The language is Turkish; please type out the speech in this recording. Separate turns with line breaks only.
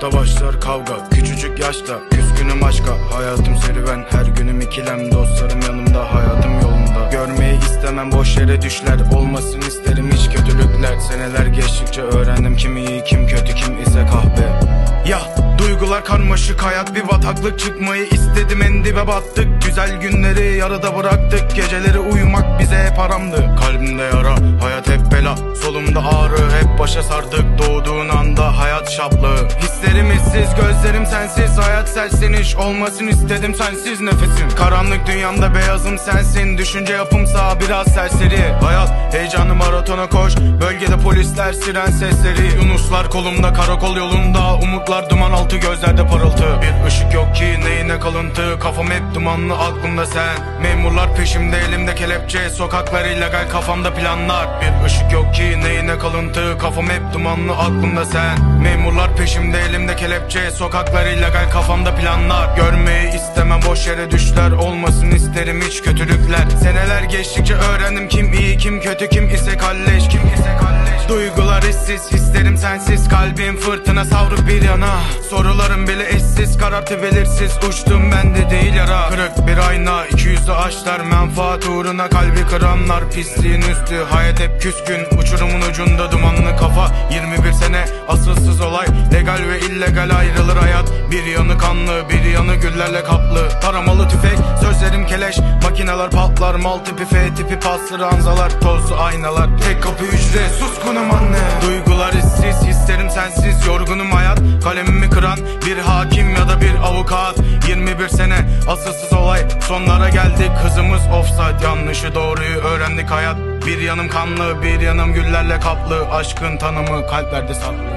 Sokakta başlar kavga Küçücük yaşta Küskünüm aşka. Hayatım serüven Her günüm ikilem Dostlarım yanımda Hayatım yolunda. Görmeyi istemem boş yere düşler Olmasın isterim hiç kötülükler. Seneler geçtikçe öğrendim kim iyi kim kötü kim ise kahpe. Ya duygular karmaşık hayat bir bataklık Çıkmayı istedim en dibe battık. Güzel günleri yarıda bıraktık Geceleri uyumak bize hep haramdı. Kalbimde yara hayat hep bela Solumda ağrı hep başa sardık. Doğduğun anda hayat şaplı Hislerim hissiz gözlerim sensiz. Hayat serseniş olmasın istedim sensiz nefesim. Karanlık dünyamda beyazım sensin. Düşünce yapımsa biraz serseri. Hayat heyecanı maratona koş. Bölgede polisler siren sesleri. Yunuslar kolumda karakol yolunda. Umutlar duman altı gözlerde parıltı. Bir ışık yok ki neyine kalıntı? Kafam hep dumanlı aklımda sen. Memurlar peşimde elimde kelepçe. Sokaklar illegal kafamda planlar. Bir ışık yok ki neyine kalıntı Kafam hep dumanlı aklımda sen. Memurlar peşimde elimde kelepçe. Sokaklar illegal kafamda planlar. Görmeyi istemem boş yere düşler. Olmasın isterim hiç kötülükler. Seneler geçtikçe öğrendim kim iyi kim kötü kim ise kalleş Hissiz hislerim sensiz Kalbim fırtına savruk bir yana. Sorularım bile eşsiz karartı belirsiz. Uçtum bende değil yara. Kırık bir ayna iki yüzlü aşklar Menfaat uğruna kalbi kıranlar. Pisliğin üstü hayat hep küskün. Uçurumun ucunda dumanlı kafa. 21 sene asılsız olay Legal ve illegal ayrılır hayat. Bir yanı kanlı bir yanı güllerle kaplı. Taramalı tüfek sözlerim keleş. Makineler patlar mal tipi F tipi paslı ranzalar Tozlu aynalar. Tek kapı hücre suskunum anne. Duygular hissiz hislerim sensiz. Yorgunum hayat kalemimi kıran Bir hakim ya da bir avukat. 21 sene asılsız olay Sonlara geldik. Kızımız offside Yanlışı doğruyu öğrendik hayat. Bir yanım kanlı bir yanım güllerle kaplı. Aşkın tanımı kalplerde saklı